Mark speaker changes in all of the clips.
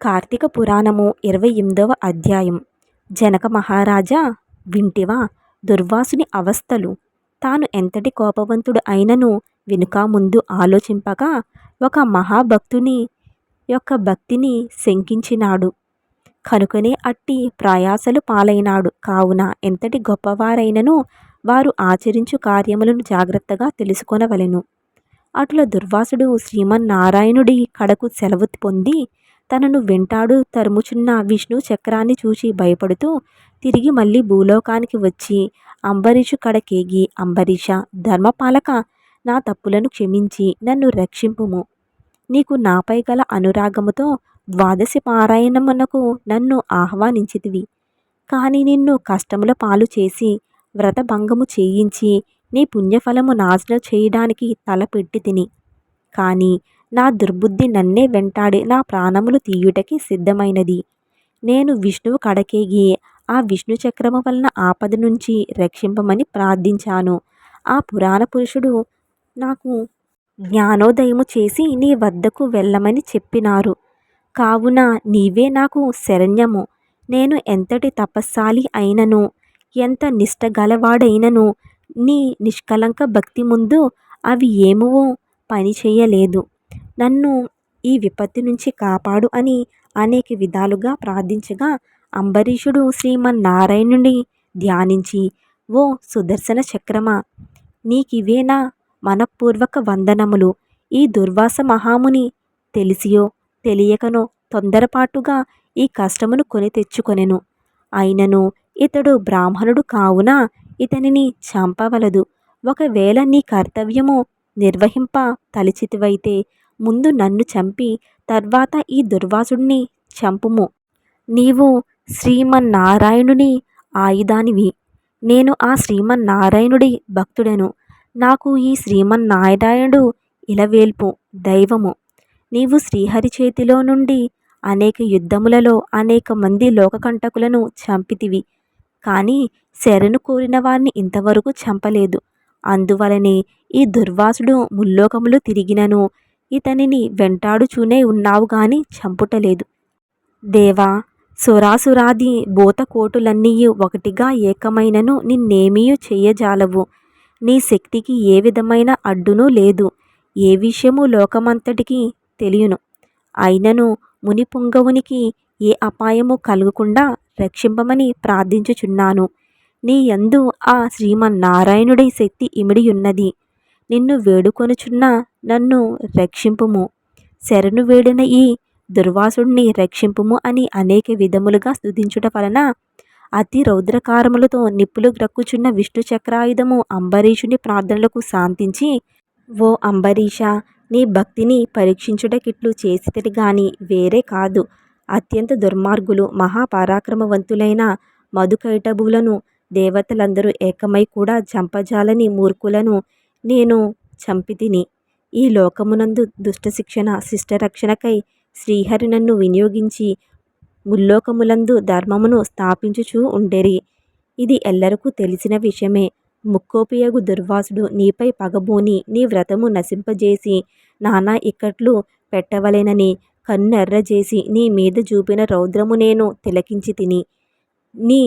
Speaker 1: కార్తీక పురాణము ఇరవై ఎనిమిదవ అధ్యాయం. జనక మహారాజా వింటివా దుర్వాసుని అవస్థలు తాను ఎంతటి కోపవంతుడు అయినను వెనుక ముందు ఆలోచింపక ఒక మహాభక్తుని యొక్క భక్తిని శంకించినాడు. కనుకనే అట్టి ప్రయాసలు పాలైనాడు. కావున ఎంతటి గొప్పవారైనను వారు ఆచరించు కార్యములను జాగ్రత్తగా తెలుసుకొనవలెను. అట్లా దుర్వాసుడు శ్రీమన్నారాయణుడి కడకు సెలవు పొంది తనను వెంటాడు తరుముచున్న విష్ణు చక్రాన్ని చూసి భయపడుతూ తిరిగి మళ్ళీ భూలోకానికి వచ్చి అంబరీషు కడకేగి అంబరీష ధర్మపాలక నా తప్పులను క్షమించి నన్ను రక్షింపుము. నీకు నాపై గల అనురాగముతో ద్వాదశి పారాయణమునకు నన్ను ఆహ్వానించితివి. కానీ నిన్ను కష్టముల పాలు చేసి వ్రతభంగము చేయించి నీ పుణ్యఫలము నాశనం చేయడానికి తలపెట్టి తిని. కానీ నా దుర్బుద్ధి నన్నే వెంటాడి నా ప్రాణములు తీయుటకి సిద్ధమైనది. నేను విష్ణువు కడకేగి ఆ విష్ణు చక్రము వలన ఆపద నుంచి రక్షింపమని ప్రార్థించాను. ఆ పురాణ పురుషుడు నాకు జ్ఞానోదయము చేసి నీ వద్దకు వెళ్ళమని చెప్పినారు. కావున నీవే నాకు శరణ్యము. నేను ఎంతటి తపస్సాలి అయినను ఎంత నిష్టగలవాడైనను నీ నిష్కలంక భక్తి ముందు అవి ఏమో పని చేయలేదు. నన్ను ఈ విపత్తు నుంచి కాపాడు అని అనేక విధాలుగా ప్రార్థించగా అంబరీషుడు శ్రీమన్నారాయణుని ధ్యానించి ఓ సుదర్శన చక్రమా నీకివేనా మనపూర్వక వందనములు? ఈ దుర్వాస మహాముని తెలిసియో తెలియకనో తొందరపాటుగా ఈ కష్టమును కొని తెచ్చుకొనెను. అయినను ఇతడు బ్రాహ్మణుడు కావున ఇతనిని చంపవలదు. ఒకవేళ నీ కర్తవ్యము నిర్వహింప తలిచితివైతే ముందు నన్ను చంపి తర్వాత ఈ దుర్వాసుడిని చంపుము. నీవు శ్రీమన్నారాయణుని ఆయుధానివి. నేను ఆ శ్రీమన్నారాయణుడి భక్తుడను. నాకు ఈ శ్రీమన్నారాయణుడు ఇలవేల్పు దైవము. నీవు శ్రీహరి చేతిలో నుండి అనేక యుద్ధములలో అనేక మంది లోకకంటకులను చంపితివి. కానీ శరణు కోరిన వారిని ఇంతవరకు చంపలేదు. అందువలనే ఈ దుర్వాసుడు ముల్లోకములు తిరిగినను. ఇతనిని వెంటాడుచూనే ఉన్నావు గాని చంపుటలేదు. దేవా సురాసురాది భూతకోటులన్నీ ఒకటిగా ఏకమైనను నిన్నేమీ చెయ్యజాలవు. నీ శక్తికి ఏ విధమైన అడ్డునూ లేదు. ఏ విషయము లోకమంతటికి తెలియను. అయినను మునిపుంగవునికి ఏ అపాయము కలగకుండా రక్షింపమని ప్రార్థించుచున్నాను. నీ యందు ఆ శ్రీమన్నారాయణుడి శక్తి ఇమిడియున్నది. నిన్ను వేడుకొనుచున్న నన్ను రక్షింపుము. శరణు వేడిన ఈ దుర్వాసుడిని రక్షింపుము అని అనేక విధములుగా స్థుతించుట వలన అతి రౌద్రకారములతో నిప్పులు గ్రక్కుచున్న విష్ణు చక్రాయుధము అంబరీషుని ప్రార్థనలకు శాంతించి ఓ అంబరీష నీ భక్తిని పరీక్షించుటకిట్లు చేసితడి గాని వేరే కాదు. అత్యంత దుర్మార్గులు మహాపరాక్రమవంతులైన మధుకైటభులను దేవతలందరూ ఏకమై కూడా చంపజాలని మూర్ఖులను నేను చంపితిని. ఈ లోకమునందు దుష్ట శిక్షణ శిష్టరక్షణకై శ్రీహరి నన్ను వినియోగించి ముల్లోకములందు ధర్మమును స్థాపించుచూ ఉండెరి. ఇది ఎల్లరకు తెలిసిన విషయమే. ముక్కోపియగు దుర్వాసుడు నీపై పగబోని నీ వ్రతము నశింపజేసి నానా ఇక్కట్లు పెట్టవలెనని కన్నెర్రజేసి నీ మీద చూపిన రౌద్రము నేను తిలకించి తిని నీ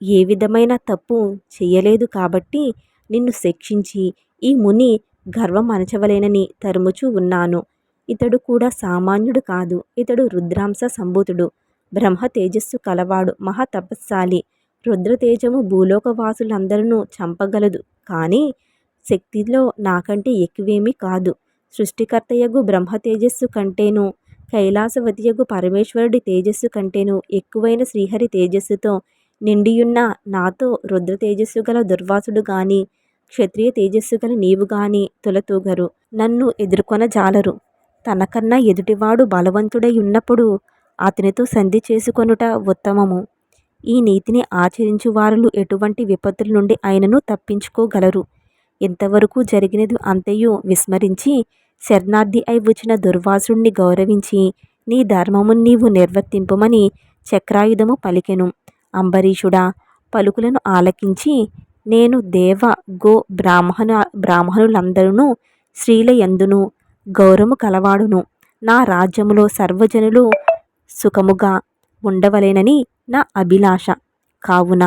Speaker 1: ఏ విధమైన తప్పు చేయలేదు కాబట్టి నిన్ను శిక్షించి ఈ ముని గర్వం అణచవలేనని తరుముచూ ఉన్నాను. ఇతడు కూడా సామాన్యుడు కాదు. ఇతడు రుద్రాంశ సంభూతుడు. బ్రహ్మ తేజస్సు కలవాడు. మహా తపస్సాలి. రుద్రతేజము భూలోకవాసులందరూ చంపగలదు. కానీ శక్తిలో నాకంటే ఎక్కువేమీ కాదు. సృష్టికర్తయగు బ్రహ్మ తేజస్సు కంటేను కైలాసవతియగు పరమేశ్వరుడి తేజస్సు కంటేను ఎక్కువైన శ్రీహరి తేజస్సుతో నిండియున్న నాతో రుద్ర తేజస్సు గల దుర్వాసుడు గాని క్షత్రియ తేజస్సు గల నీవు గాని తులతూగరు. నన్ను ఎదుర్కొన జాలరు. తనకన్నా ఎదుటివాడు బలవంతుడై ఉన్నప్పుడు అతనితో సంధి చేసుకొనుట ఉత్తమము. ఈ నీతిని ఆచరించు వారులు ఎటువంటి విపత్తుల నుండి ఆయనను తప్పించుకోగలరు. ఇంతవరకు జరిగినది అంతయు విస్మరించి శరణార్థి అయి వచ్చిన దుర్వాసుడిని గౌరవించి నీ ధర్మమును నీవు నిర్వర్తింపమని చక్రాయుధము పలికెను. అంబరీషుడా పలుకులను ఆలకించి నేను దేవ గో బ్రాహ్మణ బ్రాహ్మణులందరూ స్త్రీల యందును గౌరవము కలవాడును. నా రాజ్యములో సర్వజనులు సుఖముగా ఉండవలేనని నా అభిలాష. కావున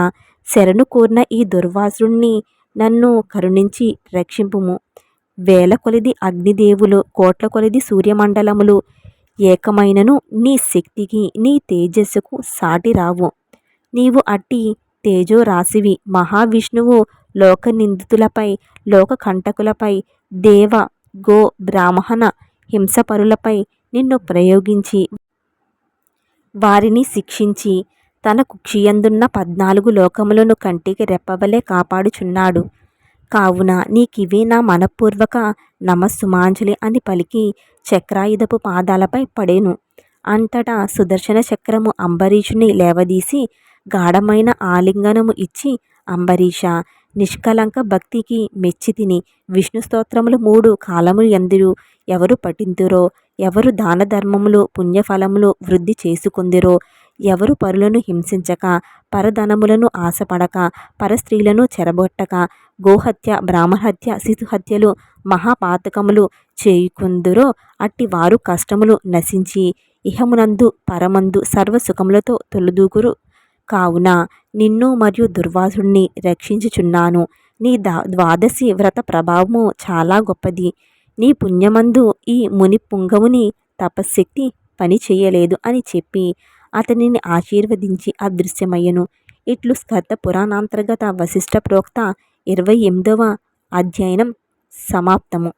Speaker 1: శరణు కోరిన ఈ దుర్వాసుని నన్ను కరుణించి రక్షింపుము. వేల కొలిది అగ్నిదేవులు కోట్ల కొలది సూర్యమండలములు ఏకమైనను నీ శక్తికి నీ తేజస్సుకు సాటి రావు. నీవు అట్టి తేజో రాశివి మహావిష్ణువు లోక నిందితులపై లోక కంటకులపై దేవ గో బ్రాహ్మణ హింసపరులపై నిన్ను ప్రయోగించి వారిని శిక్షించి తన కుక్షియందున్న పద్నాలుగు లోకములను కంటికి రెప్పవలే కాపాడుచున్నాడు. కావున నీకివే నా మనపూర్వక నమస్సుమాంజలి అని పలికి చక్రాయుధపు పాదాలపై పడేను. అంతటా సుదర్శన చక్రము అంబరీషుని లేవదీసి గాఢమైన ఆలింగనము ఇచ్చి అంబరీష నిష్కలంక భక్తికి మెచ్చి తిని విష్ణు స్తోత్రములు మూడు కాలములు ఎందురు ఎవరు పఠింతురో ఎవరు దాన ధర్మములు పుణ్యఫలములు వృద్ధి చేసుకుందిరో ఎవరు పరులను హింసించక పరధనములను ఆశపడక పరస్త్రీలను చెరబొట్టక గోహత్య బ్రాహ్మహత్య శిశుహత్యలు మహాపాతకములు చేయుకుందురో అట్టి వారు కష్టములు నశించి ఇహమునందు పరమందు సర్వసుఖములతో తొలుదూకురు. కావున నిన్ను మరియు దుర్వాసుడిని రక్షించుచున్నాను. నీ దా ద్వాదశి వ్రత ప్రభావము చాలా గొప్పది. నీ పుణ్యమందు ఈ ముని పుంగవుని తపశ్శక్తి పని చేయలేదు అని చెప్పి అతనిని ఆశీర్వదించి అదృశ్యమయ్యను. ఇట్లు స్కర్త పురాణాంతర్గత వశిష్ట ప్రోక్త ఇరవై ఎనిమిదవ అధ్యయనం సమాప్తము.